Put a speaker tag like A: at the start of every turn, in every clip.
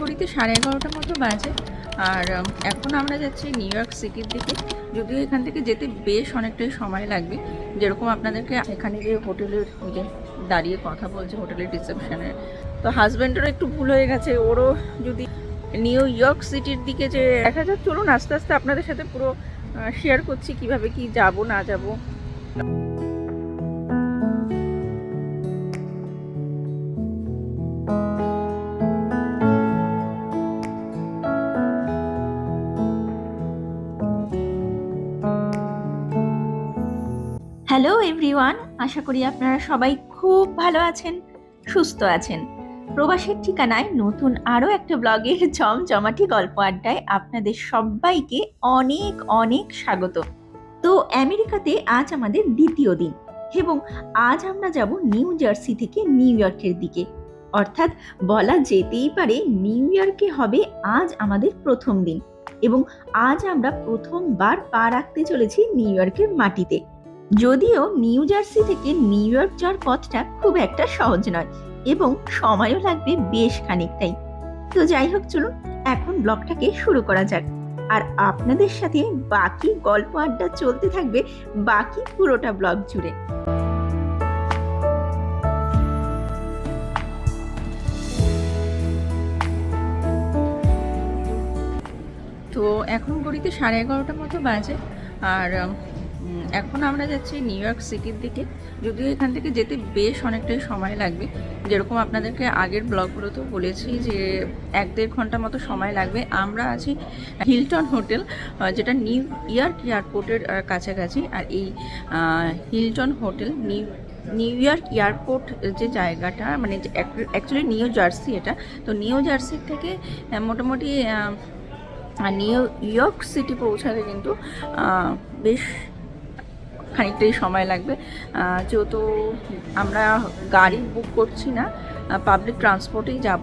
A: ঘড়িতে সাড়ে এগারোটার মতো বাজে। আর এখন আমরা যাচ্ছি নিউ ইয়র্ক সিটির দিকে। যদিও এখান থেকে যেতে বেশ অনেকটাই সময় লাগবে। যেরকম আপনাদেরকে এখানে যে হোটেলের যে দাঁড়িয়ে কথা বলছে হোটেলের রিসেপশনের, তো হাজব্যান্ডেরও একটু ভুল হয়ে গেছে। ওরও যদি নিউ ইয়র্ক সিটির দিকে যে দেখা যাক, চলুন আস্তে আস্তে আপনাদের সাথে পুরো শেয়ার করছি কীভাবে কি যাব, না যাব। এভরিওয়ান আশা করি আপনারা সবাই খুব ভালো আছেন, সুস্থ আছেন। প্রবাসের ঠিকানায় নতুন আরও একটা ব্লগের জমজমাটি গল্প আড্ডায় আপনাদের সবাইকে অনেক অনেক স্বাগত। তো আমেরিকাতে আজ আমাদের দ্বিতীয় দিন এবং আজ আমরা যাব নিউ জার্সি থেকে নিউ ইয়র্কের দিকে। অর্থাৎ বলা যেতেই পারে নিউ ইয়র্কে হবে আজ আমাদের প্রথম দিন এবং আজ আমরা প্রথমবার পা রাখতে চলেছি নিউ ইয়র্কের মাটিতে। যদিও নিউ জার্সি থেকে নিউ ইয়র্ক যাওয়ার পথটা খুব একটা সহজ নয় এবং সময়ও লাগবে বেশ খানিকটাই। তো যাই হোক, চলুন এখন ব্লগটাকে শুরু করা যাক। আর আপনাদের সাথে বাকি গল্প আড্ডা চলতে থাকবে বাকি পুরোটা ব্লগ জুড়ে। তো এখন ঘড়িতে সাড়ে এগারোটার মতো বাজে। আর এখন আমরা যাচ্ছি নিউ ইয়র্ক সিটির দিকে। যদিও এখান থেকে যেতে বেশ অনেকটাই সময় লাগবে। যেরকম আপনাদেরকে আগের ব্লগগুলোতেও বলেছি যে এক দেড় ঘণ্টা মতো সময় লাগবে। আমরা আছি হিলটন হোটেল যেটা নিউ ইয়র্ক এয়ারপোর্টের কাছাকাছি। আর এই Hilton hotel New New York airport যে জায়গাটা মানে অ্যাকচুয়ালি নিউ জার্সি এটা। তো নিউ জার্সি থেকে মোটামুটি নিউ ইয়র্ক সিটি পৌঁছাতে কিন্তু বেশ খানিকটাই সময় লাগবে। যেহেতু আমরা গাড়ি বুক করছি না পাবলিক ট্রান্সপোর্টেই যাব।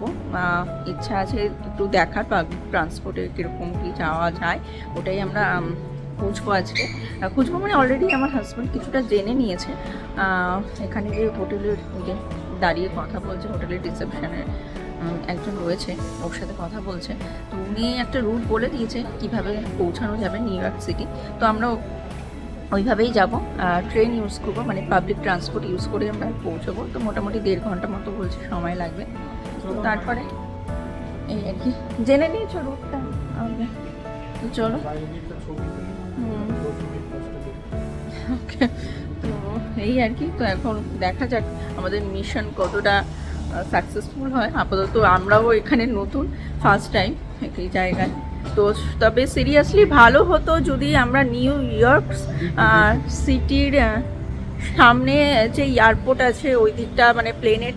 A: ইচ্ছা আছে একটু দেখার পাবলিক ট্রান্সপোর্টে কীরকম কী যাওয়া যায়, ওটাই আমরা খুঁজবো আজকে। খুঁজবো মানে অলরেডি আমার হাজব্যান্ড কিছুটা জেনে নিয়েছে। এখানে যে হোটেলের দাঁড়িয়ে কথা বলছে, হোটেলের রিসেপশনের একজন রয়েছে, ওর সাথে কথা বলছে। তো উনি একটা রুট বলে দিয়েছে, কীভাবে পৌঁছানো যাবে নিউ ইয়র্ক সিটি। তো আমরা ওইভাবেই যাব। ট্রেন ইউজ করব মানে পাবলিক ট্রান্সপোর্ট ইউজ করে আমরা পৌঁছবো। তো মোটামুটি দেড় ঘণ্টা মতো বলছে সময় লাগবে। তো তারপরে এই আর কি। জেনে নিয়েছো রুটটা? তো চলো। ওকে। তো এই আর কি। তো এখন দেখা যাক আমাদের মিশন কতটা সাকসেসফুল হয়। আপাতত আমরাও এখানে নতুন ফার্স্ট টাইম এই জায়গায়। তো তবে সিরিয়াসলি ভালো হতো যদি আমরা নিউ ইয়র্ক সিটির সামনে যে এয়ারপোর্ট আছে ওই দিকটা মানে প্লেনের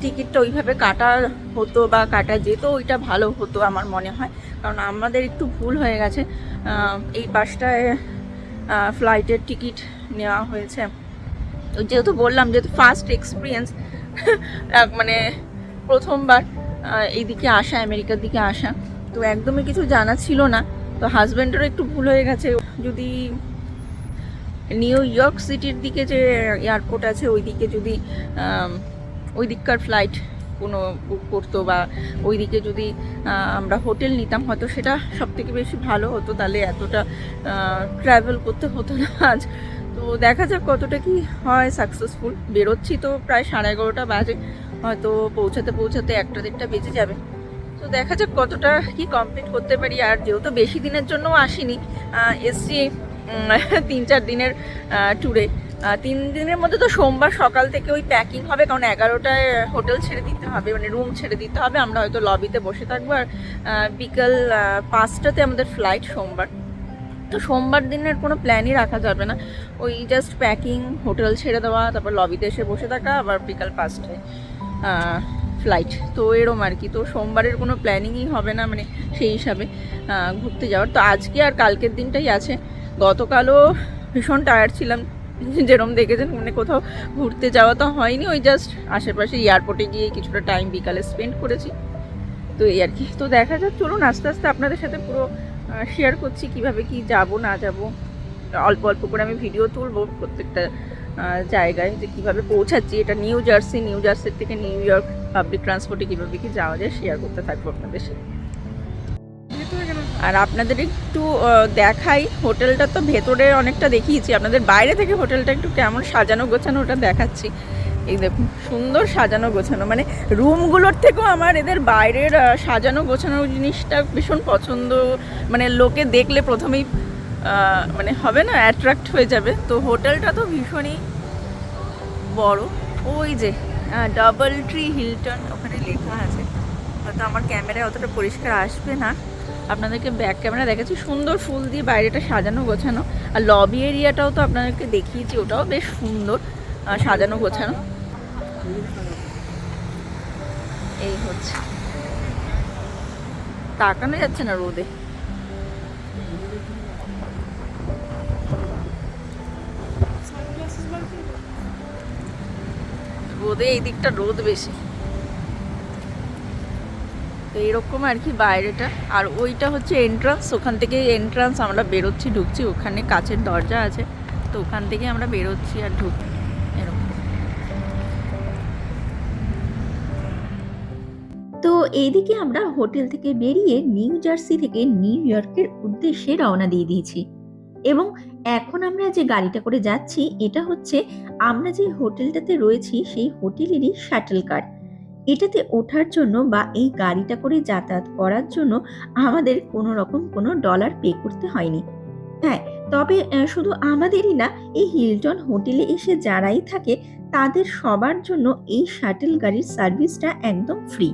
A: টিকিটটা ওইভাবে কাটা হতো বা কাটা যেত ওইটা ভালো হতো আমার মনে হয়। কারণ আমাদের একটু ভুল হয়ে গেছে। এই বাসটায় ফ্লাইটের টিকিট নেওয়া হয়েছে। তো যেহেতু বললাম যেহেতু ফার্স্ট এক্সপিরিয়েন্স মানে প্রথমবার এইদিকে আসা আমেরিকার দিকে আসা। তো একদমই কিছু জানা ছিল না। তো হাজব্যান্ডেরও একটু ভুল হয়ে গেছে। যদি নিউ ইয়র্ক সিটির দিকে যে এয়ারপোর্ট আছে ওই দিকে যদি ওই দিককার ফ্লাইট কোনো বুক করতো বা ওই দিকে যদি আমরা হোটেল নিতাম, হয়তো সেটা সব থেকে বেশি ভালো হতো। তাহলে এতটা ট্রাভেল করতে হতো না আজ। তো দেখা যাক কতটা কি হয় সাকসেসফুল বেরোচ্ছি তো প্রায় সাড়ে এগারোটা বাজে। হয়তো পৌঁছাতে পৌঁছাতে একটা দেড়টা বেজে যাবে। তো দেখা যাক কতটা কি কমপ্লিট করতে পারি। আর যেহেতু বেশি দিনের জন্য আসিনি এসছি তিন চার দিনের ট্যুরে তিন দিনের মধ্যে তো সোমবার সকাল থেকে ওই প্যাকিং হবে, কারণ এগারোটায় হোটেল ছেড়ে দিতে হবে মানে রুম ছেড়ে দিতে হবে। আমরা হয়তো লবিতে বসে থাকব। আর বিকাল পাঁচটাতে আমাদের ফ্লাইট সোমবার। তো সোমবার দিনের কোনো প্ল্যানই রাখা যাবে না। ওই জাস্ট প্যাকিং হোটেল ছেড়ে দেওয়া, তারপর লবিতে এসে বসে থাকা, আবার বিকাল পাঁচটায়। ফ্লাইট তো এরম আর কি। তো সোমবারের কোনো প্ল্যানিংই হবে না মানে সেই হিসাবে ঘুরতে যাওয়ার। তো আজকে আর কালকের দিনটাই আছে। গতকালও ভীষণ টায়ার্ড ছিলাম। যেরম দেখেছেন মানে কোথাও ঘুরতে যাওয়া তো হয়নি, ওই জাস্ট আশেপাশে এয়ারপোর্টে গিয়ে কিছুটা টাইম বিকালে স্পেন্ড করেছি। তো এই আর কি। তো দেখা যাক, চলুন আস্তে আস্তে আপনাদের সাথে পুরো শেয়ার করছি কীভাবে কি যাব, না যাব। অল্প অল্প করে আমি ভিডিও তুলবো প্রত্যেকটা জায়গায় যে কীভাবে পৌঁছাচ্ছি। এটা নিউ জার্সি নিউ জার্সির থেকে নিউ ইয়র্ক পাবলিক ট্রান্সপোর্টে কীভাবে কি যাওয়া যায় শেয়ার করতে থাকব আপনাদের সাথে। আর আপনাদের একটু দেখাই হোটেলটা তো ভেতরে অনেকটা দেখিয়েছি। আপনাদের বাইরে থেকে হোটেলটা একটু কেমন সাজানো গোছানো ওটা দেখাচ্ছি। এই দেখুন সুন্দর সাজানো গোছানো। মানে রুমগুলোর থেকেও আমার এদের বাইরের সাজানো গোছানো জিনিসটা ভীষণ পছন্দ। মানে লোকে দেখলে প্রথমেই মানে হবে না অ্যাট্রাক্ট হয়ে যাবে। তো হোটেলটা তো ভীষণই বড়। ওই যে ডাবল ট্রি হিলটন ওখানে লেখা আছে। হয়তো আমার ক্যামেরায় অতটা পরিষ্কার আসবে না। আপনাদেরকে ব্যাক ক্যামেরা দেখাচ্ছি। সুন্দর ফুল দিয়ে বাইরেটা সাজানো, গোছানো। আর লবি এরিয়াটাও তো আপনাদেরকে দেখিয়েছি, ওটাও বেশ সুন্দর সাজানো, গোছানো। এই হচ্ছে। তাকানো যাচ্ছে না রোদে। রোদে এই দিকটা রোদ বেশি। তো এরকম আর কি বাইরেটা। আর ওইটা হচ্ছে এন্ট্রান্স ওখান থেকে এন্ট্রান্স আমরা বেরোচ্ছি, ঢুকছি। ওখানে কাছের দরজা আছে, তো ওখান থেকে আমরা বেরোচ্ছি আর ঢুক এরকম।
B: তো এইদিকে আমরা হোটেল থেকে বেরিয়ে নিউ জার্সি থেকে নিউ ইয়র্কের উদ্দেশ্যে রওনা দিয়ে দিয়েছি। এবং এখন আমরা যে গাড়িটা করে যাচ্ছি, এটা হচ্ছে আমরা যে হোটেলটাতে রয়েছি, সেই হোটেলেরই শাটল কার এটাতে ওঠার জন্য বা এই গাড়িটা করে যাতায়াত করার জন্য আমাদের কোনো রকম কোনো ডলার পে করতে হয়নি। হ্যাঁ তবে শুধু আমাদেরই না, এই হিলটন হোটেলে এসে যারাই থাকে, তাদের সবার জন্য এই শাটল গাড়ির সার্ভিসটা একদম ফ্রি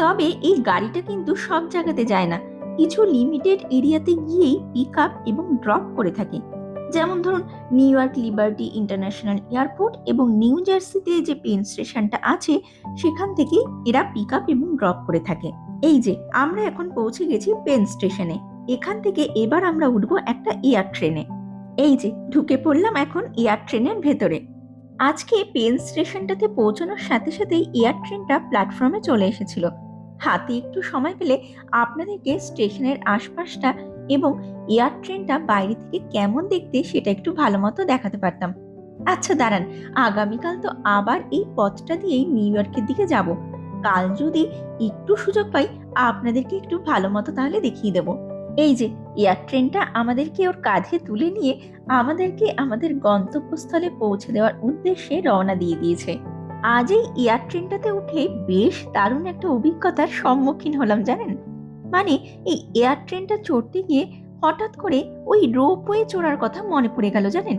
B: তবে এই গাড়িটা কিন্তু সব জায়গাতে যায় না। কিছু লিমিটেড এরিয়াতে গিয়েই পিক আপ এবং ড্রপ করে থাকে। যেমন ধরুন New York Liberty International Airport এবং নিউ জার্সিতে যে পেন স্টেশনটা আছে, সেখান থেকে এরা পিক আপ এবং ড্রপ করে থাকে। এই যে, আমরা এখন পৌঁছে গেছি পেন স্টেশনে এখান থেকে এবার আমরা উঠবো একটা এয়ার ট্রেনে এই যে, ঢুকে পড়লাম এখন এয়ার ট্রেনের ভেতরে। আজকে পেন স্টেশনটাতে পৌঁছানোর সাথে সাথেই এয়ার ট্রেনটা প্ল্যাটফর্মে চলে এসেছিল। হাতে একটু সময় পেলে আপনাদেরকে স্টেশনের আশপাশটা এবং এয়ার ট্রেনটা বাইরে থেকে কেমন দেখতে সেটা একটু ভালো মতো দেখাতে পারতাম। আচ্ছা দাঁড়ান। আগামীকাল তো আবার এই পথটা দিয়েই নিউ ইয়র্কের দিকে যাব। কাল যদি একটু সুযোগ পাই, আপনাদেরকে একটু ভালো মতো তাহলে দেখিয়ে দেব। এই যে, এয়ার ট্রেনটা আমাদেরকে ওর কাঁধে তুলে নিয়ে আমাদেরকে আমাদের গন্তব্যস্থলে পৌঁছে দেওয়ার উদ্দেশ্যে রওনা দিয়ে দিয়েছে। আজ এই এয়ার ট্রেনটাতে উঠে বেশ দারুণ একটা অভিজ্ঞতার সম্মুখীন হলাম, জানেন? মানে এই এয়ার ট্রেনটা চড়তে গিয়ে হঠাৎ করে ওই রোপওয়ে চড়ার কথা মনে পড়ে গেল, জানেন?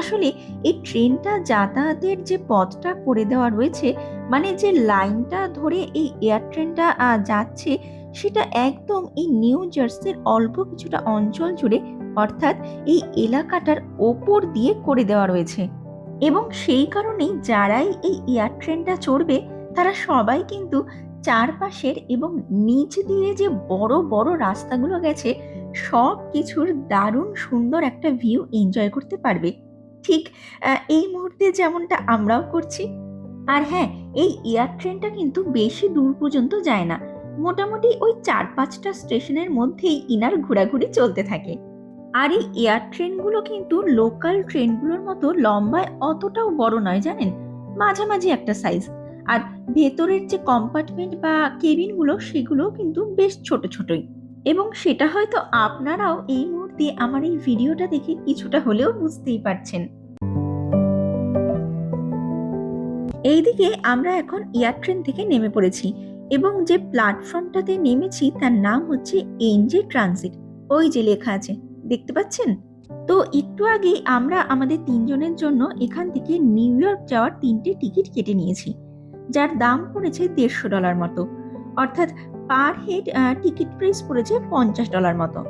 B: আসলে এই ট্রেনটা যাতায়াতের যে পথটা করে দেওয়া রয়েছে মানে যে লাইনটা ধরে এই এয়ার ট্রেনটা যাচ্ছে, সেটা একদম এই নিউ জার্সির অল্প কিছুটা অঞ্চল জুড়ে, অর্থাৎ এই এলাকাটার ওপর দিয়ে করে দেওয়া রয়েছে। এবং সেই কারণেই যারাই এই এয়ার ট্রেনটা চড়বে, তারা সবাই কিন্তু চারপাশের এবং নিচ দিয়ে যে বড় বড় রাস্তাগুলো গেছে, সব কিছুর দারুণ সুন্দর একটা ভিউ এনজয় করতে পারবে। ঠিক এই মুহূর্তে যেমনটা আমরাও করছি। আর হ্যাঁ এই এয়ার ট্রেনটা কিন্তু বেশি দূর পর্যন্ত যায় না। মোটামুটি ওই চার পাঁচটা স্টেশনের মধ্যেই ইনার ঘোরাঘুরি চলতে থাকে। আর এই এয়ার ট্রেনগুলো কিন্তু লোকাল ট্রেনগুলোর মতো লম্বায় অতটাও বড় নয়, জানেন? মাঝামাঝি একটা সাইজ আর ভেতরের যে কম্পার্টমেন্ট বা কেবিনগুলো সেগুলো কিন্তু বেশ ছোট ছোটই। এবং সেটা হয়তো আপনারাও এই মুহূর্তে আমার এই ভিডিওটা দেখে কিছুটা হলেও বুঝতেই পারছেন। এইদিকে আমরা এখন এয়ার ট্রেন থেকে নেমে পড়েছি এবং যে প্ল্যাটফর্মটাতে নেমেছি, তার নাম হচ্ছে এনজে ট্রানজিট ওই যে লেখা আছে। দেখতে পাচ্ছেন? তো একটু আগেই আমরা আমাদের তিনজনের জন্য এখান থেকে নিউ ইয়র্ক যাওয়ার তিনটে টিকিট কেটে নিয়েছি, যার দাম পড়েছে দেড়শো ডলার মতো। অর্থাৎ পার হেড টিকিট প্রাইস পড়েছে পঞ্চাশ ডলার মতো।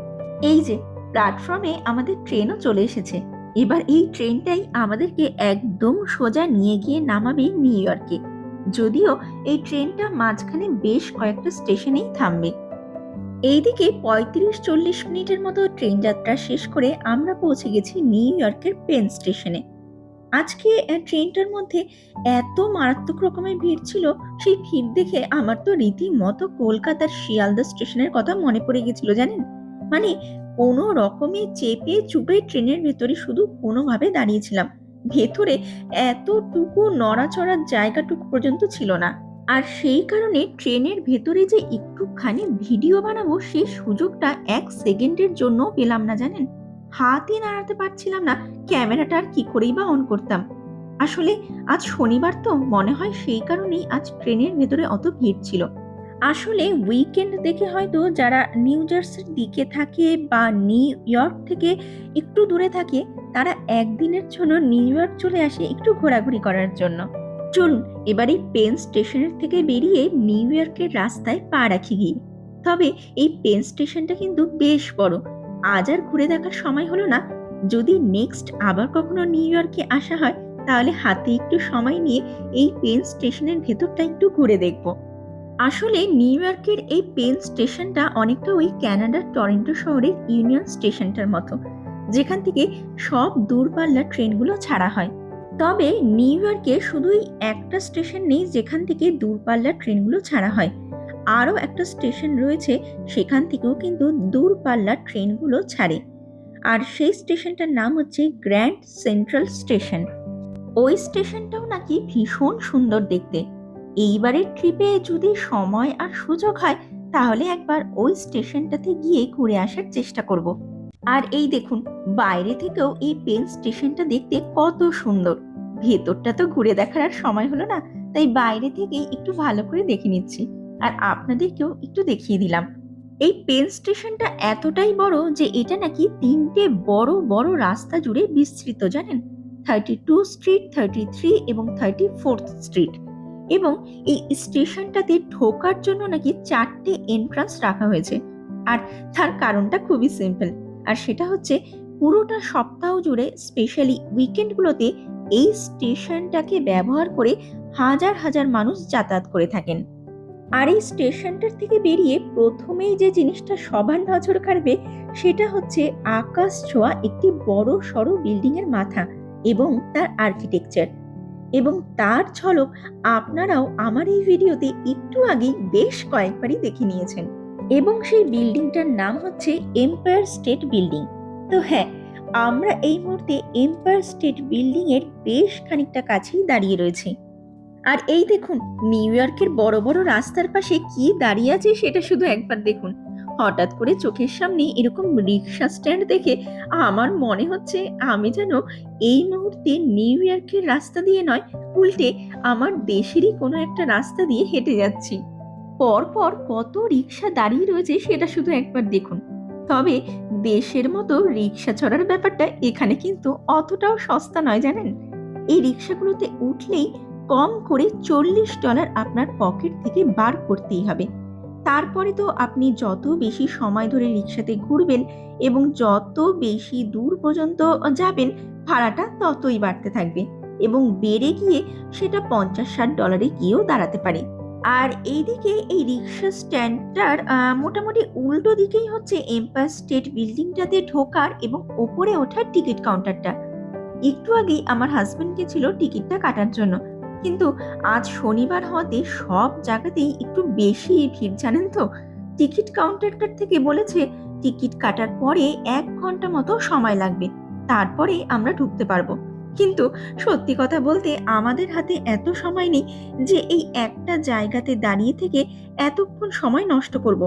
B: এই যে, প্ল্যাটফর্মে আমাদের ট্রেনও চলে এসেছে। এবার এই ট্রেনটাই আমাদেরকে একদম সোজা নিয়ে গিয়ে নামাবে নিউ ইয়র্কে। যদিও এই ট্রেনটা মাঝখানে বেশ কয়েকটা স্টেশনেই থামবে। এইদিকে পঁয়ত্রিশ চল্লিশ মিনিটের মতো ট্রেন যাত্রা শেষ করে আমরা পৌঁছে গেছি নিউ ইয়র্কের পেন স্টেশনে। আজকে ট্রেনটার মধ্যে এত মারাত্মক রকমের ভিড় ছিল, সেই ভিড় দেখে আমার তো রীতিমতো কলকাতার শিয়ালদা স্টেশনের কথা মনে পড়ে গেছিল, জানেন? মানে কোনো রকমে চেপে চুপে ট্রেনের ভেতরে শুধু কোনোভাবে দাঁড়িয়েছিলাম। ভেতরে এতটুকু নড়াচড়ার জায়গাটুকু পর্যন্ত ছিল না। আর সেই কারণে ট্রেনের ভেতরে যে একটুখানি ভিডিও বানাবো, সেই সুযোগটা এক সেকেন্ডের জন্য পেলাম না, জানেন? হাতই নাড়াতে পারছিলাম না, ক্যামেরাটা আর কি করেই বা অন করতাম। আসলে আজ শনিবার তো, মনে হয় সেই কারণেই আজ ট্রেনের ভেতরে অত ভিড় ছিল। আসলে উইকেন্ড দেখে হয়তো যারা নিউ জার্সির দিকে থাকে বা নিউ ইয়র্ক থেকে একটু দূরে থাকে, তারা একদিনের জন্য নিউ ইয়র্ক চলে আসে একটু ঘোরাঘুরি করার জন্য। চলুন এবার এই পেন স্টেশনের থেকে বেরিয়ে নিউ ইয়র্কের রাস্তায় পা রাখি গিয়ে। তবে এই পেন স্টেশনটা কিন্তু বেশ বড়। আজ আর ঘুরে দেখার সময় হলো না। যদি নেক্সট আবার কখনো নিউ ইয়র্কে আসা হয়, তাহলে হাতে একটু সময় নিয়ে এই পেন স্টেশনের ভেতরটা একটু ঘুরে দেখব। আসলে নিউ ইয়র্কের এই পেন স্টেশনটা অনেকটা ওই ক্যানাডার টরেন্টো শহরের ইউনিয়ন স্টেশনটার মতো, যেখান থেকে সব দূরপাল্লার ট্রেনগুলো ছাড়া হয়। তবে নিউ ইয়র্কে শুধুই একটা স্টেশন নেই যেখান থেকে দূরপাল্লার ট্রেনগুলো ছাড়া হয়। আরও একটা স্টেশন রয়েছে সেখান থেকেও কিন্তু দূরপাল্লার ট্রেনগুলো ছাড়ে। আর সেই স্টেশনটার নাম হচ্ছে গ্র্যান্ড সেন্ট্রাল স্টেশন। ওই স্টেশনটাও নাকি ভীষণ সুন্দর দেখতে। এইবারের ট্রিপে যদি সময় আর সুযোগ হয়, তাহলে একবার ওই স্টেশনটাতে গিয়ে ঘুরে আসার চেষ্টা করব। আর এই দেখুন, বাইরে থেকেও এই পেন স্টেশনটা দেখতে কত সুন্দর। ভেতরটা তো ঘুরে দেখার আর সময় হলো না, তাই বাইরে থেকে একটু ভালো করে দেখে নিচ্ছি। আর আপনাদেরকেও একটু দেখিয়ে দিলাম। এই পেন স্টেশনটা এতটাই বড় যে এটা নাকি তিনটে বড় বড় রাস্তা জুড়ে বিস্তৃত, জানেন? Thirty two street thirty three এবং থার্টি ফোর্থ স্ট্রিট এবং এই স্টেশনটাতে ঢোকার জন্য নাকি চারটে এন্ট্রান্স রাখা হয়েছে। আর তার কারণটা খুবই সিম্পল আর সেটা হচ্ছে পুরোটা সপ্তাহ জুড়ে স্পেশালি উইকেন্ডগুলোতে এই স্টেশনটাকে ব্যবহার করে হাজার হাজার মানুষ যাতায়াত করে থাকেন। আর এই স্টেশনটার থেকে বেরিয়ে প্রথমেই যে জিনিসটা সবার নজর কাড়বে, সেটা হচ্ছে আকাশ ছোঁয়া একটি বড় সড়ো বিল্ডিং এর মাথা এবং তার আর্কিটেকচার এবং তার ঝলক আপনারাও আমার এই ভিডিওতে একটু আগেই বেশ কয়েকবারই দেখে নিয়েছেন। এবং সেই বিল্ডিংটার নাম হচ্ছে এম্পায়ার স্টেট বিল্ডিং তো হ্যাঁ আমরা এই মুহূর্তে এম্পায়ার স্টেট বিল্ডিং এর বেশ খানিকটা কাছেই দাঁড়িয়ে রয়েছে। আর এই দেখুন নিউ ইয়র্কের বড় বড় রাস্তার পাশে কি দাঁড়িয়ে আছে সেটা শুধু একবার দেখুন। হঠাৎ করে চোখের সামনে এরকম রিক্সা স্ট্যান্ড দেখে আমার মনে হচ্ছে আমি যেন এই মুহূর্তে নিউ ইয়র্কের রাস্তা দিয়ে নয়, উল্টে আমার দেশেরই কোনো একটা রাস্তা দিয়ে হেঁটে যাচ্ছি। পরপর কত রিক্সা দাঁড়িয়ে রয়েছে সেটা শুধু একবার দেখুন। তবে দেশের মতো রিক্সা চড়ার ব্যাপারটা এখানে কিন্তু অতটাও সস্তা নয়, জানেন? এই রিক্সাগুলোতে উঠলেই কম করে চল্লিশ ডলার আপনার পকেট থেকে বার করতেই হবে। তারপরে তো আপনি যত বেশি সময় ধরে রিক্সাতে ঘুরবেন এবং যত বেশি দূর পর্যন্ত যাবেন, ভাড়াটা ততই বাড়তে থাকবে এবং বেড়ে গিয়ে সেটা পঞ্চাশ ষাট ডলারে গিয়েও দাঁড়াতে পারে। আর এইদিকে এই রিক্সা স্ট্যান্ডটার মোটামুটি উল্টো দিকেই হচ্ছে এম্পায়ার স্টেট বিল্ডিংটাতে ঢোকার এবং ওপরে ওঠার টিকিট কাউন্টারটা। একটু আগেই আমার হাজবেন্ড গেছিল টিকিটটা কাটার জন্য। কিন্তু আজ শনিবার হওয়াতে সব জায়গাতেই একটু বেশি ভিড়, জানেন তো? টিকিট কাউন্টারটার থেকে বলেছে, টিকিট কাটার পরে এক ঘণ্টা মতো সময় লাগবে। তারপরে আমরা ঢুকতে পারব। কিন্তু সত্যি কথা বলতে আমাদের হাতে এত সময় নেই যে এই একটা জায়গাতে দাঁড়িয়ে থেকে এতক্ষণ সময় নষ্ট করব।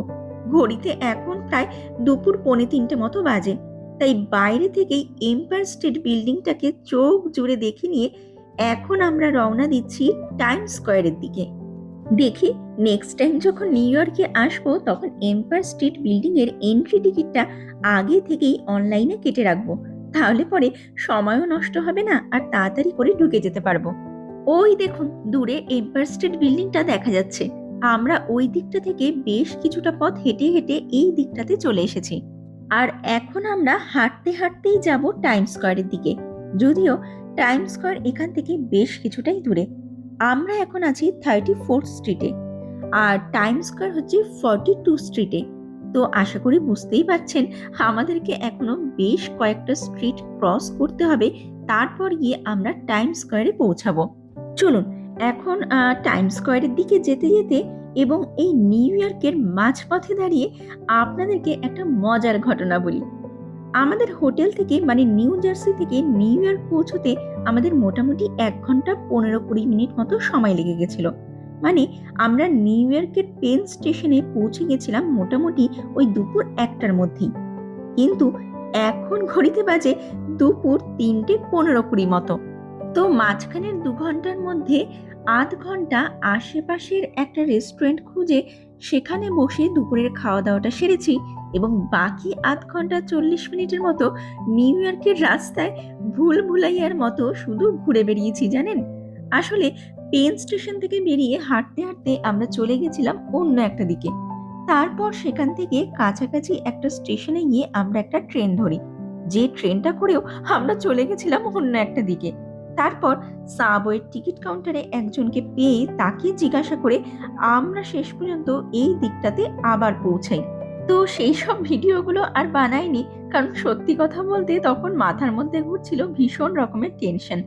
B: ঘড়িতে এখন প্রায় দুপুর পৌনে তিনটে মতো বাজে। তাই বাইরে থেকেই এম্পায়ার স্টেট বিল্ডিংটাকে চোখ জুড়ে দেখে নিয়ে এখন আমরা রওনা দিচ্ছি টাইম স্কোয়ারের দিকে। দেখি নেক্সট টাইম যখন নিউ ইয়র্কে আসব তখন এম্পায়ার স্টেট বিল্ডিং এর এন্ট্রি টিকিটটা আগে থেকেই অনলাইনে কেটে রাখব। তাহলে পরে সময়ও নষ্ট হবে না আর তাড়াতাড়ি করে ঢুকে যেতে পারব। ওই দেখুন, দূরে এম্পায়ার স্টেট বিল্ডিংটা দেখা যাচ্ছে। আমরা ওই দিকটা থেকে বেশ কিছুটা পথ হেঁটে হেঁটে এই দিকটাতে চলে এসেছি। আর এখন আমরা হাঁটতে হাঁটতেই যাব টাইম স্কোয়ারের দিকে। যদিও টাইম স্কোয়ার এখান থেকে বেশ কিছুটাই দূরে। আমরা এখন আছি থার্টি ফোর্থ স্ট্রিটে আর টাইম স্কোয়ার হচ্ছে ফর্টি টু স্ট্রিটে তো আশা করি বুঝতেই পারছেন, আমাদেরকে এখনও বেশ কয়েকটা স্ট্রিট ক্রস করতে হবে, তারপর গিয়ে আমরা টাইম স্কোয়ারে পৌঁছাবো। চলুন, এখন টাইম স্কোয়ারের দিকে যেতে যেতে এবং এই নিউ ইয়র্কের মাঝপথে দাঁড়িয়ে আপনাদেরকে একটা মজার ঘটনা বলি। আমাদের হোটেল থেকে মানে নিউ জার্সি থেকে নিউ ইয়র্ক পৌঁছতে আমাদের মোটামুটি এক ঘণ্টা পনেরো কুড়ি মিনিট মতো সময় লেগে গেছিল। মানে আমরা নিউ ইয়র্কের পেন স্টেশনে পৌঁছে গেছিলাম মোটামুটি ওই দুপুর একটার মধ্যেই। কিন্তু এখন ঘড়িতে বাজে দুপুর তিনটে পনেরো কুড়ি মতো। তো মাঝখানের দু ঘণ্টার মধ্যে আধ ঘণ্টা আশেপাশের একটা রেস্টুরেন্ট খুঁজে সেখানে বসে দুপুরের খাওয়া দাওয়াটা সেরেছি এবং বাকি আধ ঘণ্টা চল্লিশ মিনিটের মতো নিউ ইয়র্কের রাস্তায় ভুল ভুলাইয়ার মতো শুধু ঘুরে বেরিয়েছি জানেন? আসলে পেন স্টেশন থেকে বেরিয়ে হাঁটতে হাঁটতে আমরা চলে গেছিলাম অন্য একটা দিকে। তারপর সেখান থেকে কাছাকাছি একটা স্টেশনে গিয়ে আমরা একটা ট্রেন ধরি। যে ট্রেনটা করেও আমরা চলে গেছিলাম অন্য একটা দিকে। তারপর সাবওয়ের টিকিট কাউন্টারে একজনকে পেয়ে তাকে জিজ্ঞাসা করে আমরা শেষ পর্যন্ত এই দিকটাতে আবার পৌঁছাই। তো সেই সব ভিডিওগুলো আর বানাইনি, কারণ সত্যি কথা বলতে তখন মাথার মধ্যে ঘুরছিল ভীষণ রকমের টেনশন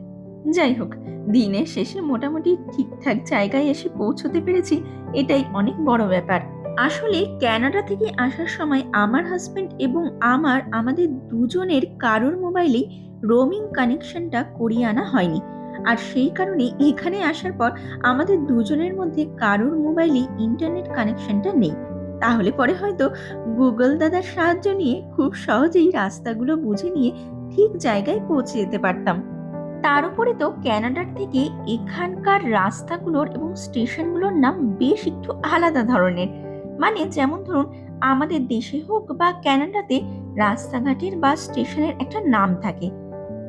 B: যাই হোক, দিনের শেষে মোটামুটি ঠিকঠাক জায়গায় এসে পৌঁছতে পেরেছি, এটাই অনেক বড় ব্যাপার। আসলে ক্যানাডা থেকে আসার সময় আমার হাজবেন্ড এবং আমার, আমাদের দুজনের কারোর মোবাইলেই রোমিং কানেকশনটা করিয়ে আনা হয়নি। আর সেই কারণে এখানে আসার পর আমাদের দুজনের মধ্যে কারোর মোবাইলে ইন্টারনেট কানেকশনটা নেই। তাহলে পরে হয়তো গুগল দাদার সাহায্য নিয়ে খুব সহজেই রাস্তাগুলো বুঝে নিয়ে ঠিক জায়গায় পৌঁছে যেতে পারতাম। তার উপরে তো ক্যানাডার থেকে এখানকার রাস্তাগুলোর এবং স্টেশনগুলোর নাম বেশ একটু আলাদা ধরনের। মানে যেমন ধরুন, আমাদের দেশে হোক বা ক্যানাডাতে রাস্তাঘাটের বা স্টেশনের একটা নাম থাকে।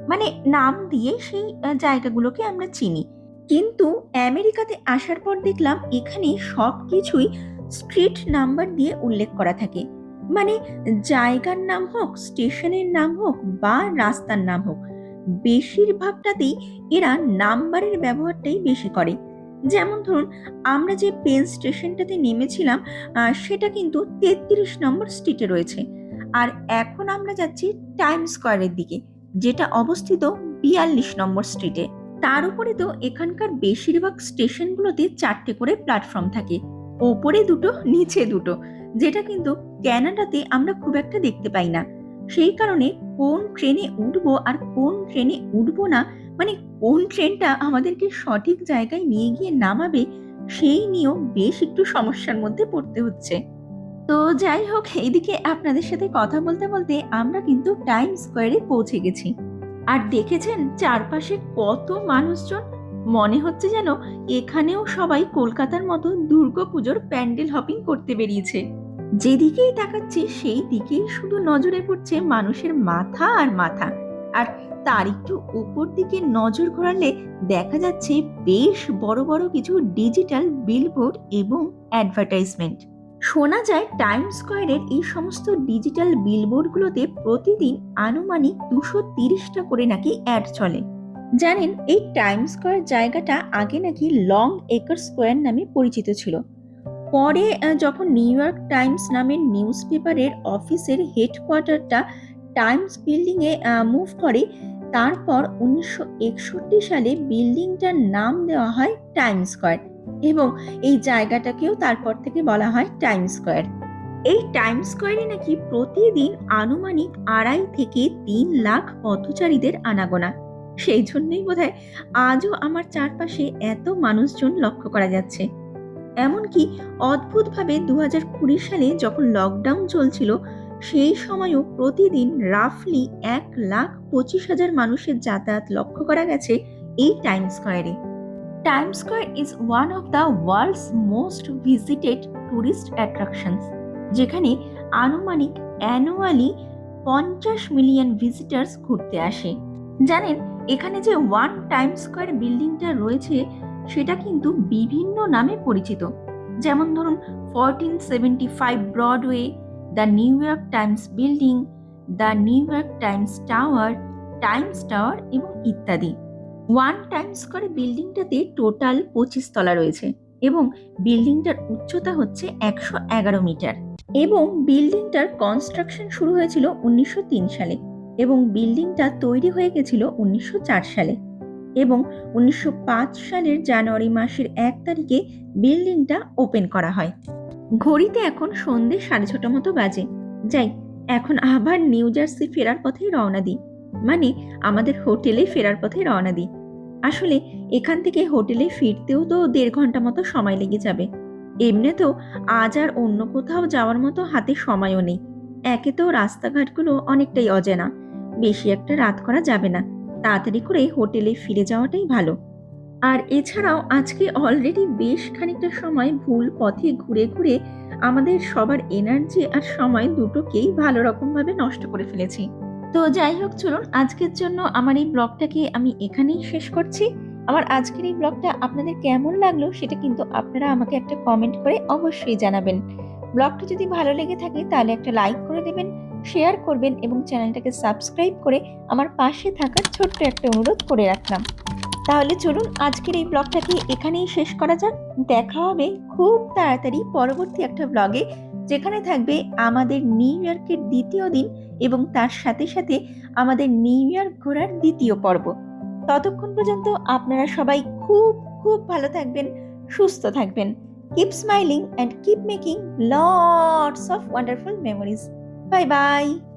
B: মানে নাম দিয়ে সেই জায়গাগুলোকে আমরা চিনি। কিন্তু আমেরিকাতে আসার পর দেখলাম এখানে সব কিছুই স্ট্রিট নাম্বার দিয়ে উল্লেখ করা থাকে। মানে জায়গার নাম হোক, স্টেশনের নাম হোক বা রাস্তার নাম হোক। বেশিরভাগটাতেই এরা নাম্বারের ব্যবহারটাই বেশি করে। যেমন ধরুন, আমরা যে পেন স্টেশনটাতে নেমেছিলাম সেটা কিন্তু তেত্রিশ নম্বর স্ট্রিটে রয়েছে। আর এখন আমরা যাচ্ছি টাইম স্কোয়ারের দিকে, যেটা অবস্থিত বিয়াল্লিশ নম্বর স্ট্রিটে তার উপরে তো এখানকার বেশিরভাগ স্টেশনগুলোতে চারটে করে প্ল্যাটফর্ম থাকে। ওপরে দুটো, নিচে দুটো, যেটা কিন্তু ক্যানাডাতে আমরা খুব একটা দেখতে পাই না। সেই কারণে কোন ট্রেনে উঠবো আর কোন ট্রেনে উঠবো না মানে কোন ট্রেনটা আমাদেরকে সঠিক জায়গায় নিয়ে গিয়ে নামাবে, সেই নিয়েও বেশ একটু সমস্যার মধ্যে পড়তে হচ্ছে। তো যাই হোক, এইদিকে আপনাদের সাথে কথা বলতে বলতে আমরা কিন্তু টাইম স্কোয়ারে পৌঁছে গেছি। আর দেখেছেন চারপাশে কত মানুষজন? মনে হচ্ছে যেন এখানেও সবাই কলকাতার মতো দুর্গাপুজোর প্যান্ডেল হপিং করতে বেরিয়েছে। যেদিকেই তাকাচ্ছে সেই দিকেই শুধু নজরে পড়ছে মানুষের মাথা আর মাথা। আর তার একটু উপর দিকে নজর ঘোরালে দেখা যাচ্ছে বেশ বড় বড় কিছু ডিজিটাল বিলবোর্ড এবং অ্যাডভার্টাইজমেন্ট শোনা যায় টাইম স্কোয়ারের এই সমস্ত ডিজিটাল বিলবোর্ডগুলোতে প্রতিদিন আনুমানিক দুশো তিরিশটা করে নাকি অ্যাড চলে। জানেন, এই টাইম স্কোয়ার জায়গাটা আগে নাকি লং একর স্কোয়ার নামে পরিচিত ছিল। পরে যখন নিউ ইয়র্ক টাইমস নামের নিউজ পেপারের অফিসের হেডকোয়ার্টারটা টাইমস বিল্ডিংয়ে মুভ করে, তারপর উনিশশো একষট্টি সালে বিল্ডিংটার নাম দেওয়া হয় টাইম স্কোয়ার এবং এই জায়গাটাকেও তারপর থেকে বলা হয় টাইম স্কোয়ার। এই টাইম স্কোয়ারে নাকি প্রতিদিন আনুমানিক আড়াই থেকে তিন লাখ পথচারীদের আনাগোনা। সেই জন্যই বোধহয় আজও আমার চারপাশে এত মানুষজন লক্ষ্য করা যাচ্ছে। এমনকি অদ্ভুতভাবে দু হাজার কুড়ি সালে যখন লকডাউন চলছিল, সেই সময়ও প্রতিদিন রাফলি এক লাখ পঁচিশ হাজার মানুষের যাতায়াত লক্ষ্য করা গেছে এই টাইম স্কোয়ারে Time Square is one of the world's most visited tourist attractions যেখানে আনুমানিক অ্যানুয়ালি পঞ্চাশ মিলিয়ন ভিজিটার্স ঘুরতে আসে। জানেন, এখানে যে ওয়ান টাইম স্কোয়ার বিল্ডিংটা রয়েছে সেটা কিন্তু বিভিন্ন নামে পরিচিত। যেমন ধরুন fourteen seventy five Broadway the New York Times building the New York Times Tower Times Tower এবং ইত্যাদি। ওয়ান টাইম স্কোয়ার বিল্ডিংটাতে টোটাল পঁচিশ তলা রয়েছে এবং বিল্ডিংটার উচ্চতা হচ্ছে একশো এগারো মিটার। এবং বিল্ডিংটার কনস্ট্রাকশন শুরু হয়েছিল উনিশশো তিন সালে এবং বিল্ডিংটা তৈরি হয়ে গেছিল উনিশশো চার সালে। এবং উনিশশো পাঁচ সালের জানুয়ারি মাসের এক তারিখে বিল্ডিংটা ওপেন করা হয়। ঘড়িতে এখন সন্ধে সাড়ে ছটা মতো বাজে। যাই, এখন আবার নিউ জার্সি ফেরার পথে রওনা দিই। মানে আমাদের হোটেলে ফেরার পথে রওনা দিই। আসলে এখান থেকে হোটেলে ফিরতেও তো দেড় ঘণ্টা মতো সময় লেগে যাবে। এমনিতেও আজ আর অন্য কোথাও যাওয়ার মতো হাতে সময়ও নেই। একে তো রাস্তাঘাটগুলো অনেকটাই অজানা। বেশি একটা রাত করা যাবে না। তাড়াতাড়ি করে হোটেলে ফিরে যাওয়াটাই ভালো। আর এছাড়াও আজকে অলরেডি বেশ খানিকটা সময় ভুল পথে ঘুরে ঘুরে আমাদের সবার এনার্জি আর সময় দুটোকেই ভালো রকমভাবে নষ্ট করে ফেলেছি। তো যাই হোক, চলুন আজকের জন্য আমার এই ব্লগটাকে আমি এখানেই শেষ করছি। আমার আজকের এই ব্লগটা আপনাদের কেমন লাগল সেটা কিন্তু আপনারা আমাকে একটা কমেন্ট করে অবশ্যই জানাবেন। ব্লগটা যদি ভালো লেগে থাকে তাহলে একটা লাইক করে দেবেন। শেয়ার করবেন এবং চ্যানেলটাকে সাবস্ক্রাইব করে আমার পাশে থাকার ছোট্ট একটা অনুরোধ করে রাখলাম। তাহলে চলুন আজকের এই ব্লগটাকে এখানেই শেষ করা যাক? দেখা হবে খুব তাড়াতাড়ি পরবর্তী একটা ব্লগে যেখানে থাকবে আমাদের নিউ ইয়র্কের দ্বিতীয় দিন এবং তার সাথে সাথে আমাদের নিউ ইয়র্ক ঘোরার দ্বিতীয় পর্ব। ততক্ষণ পর্যন্ত আপনারা সবাই খুব খুব ভালো থাকবেন, সুস্থ থাকবেন। Keep smiling and keep making lots of wonderful memories 拜拜。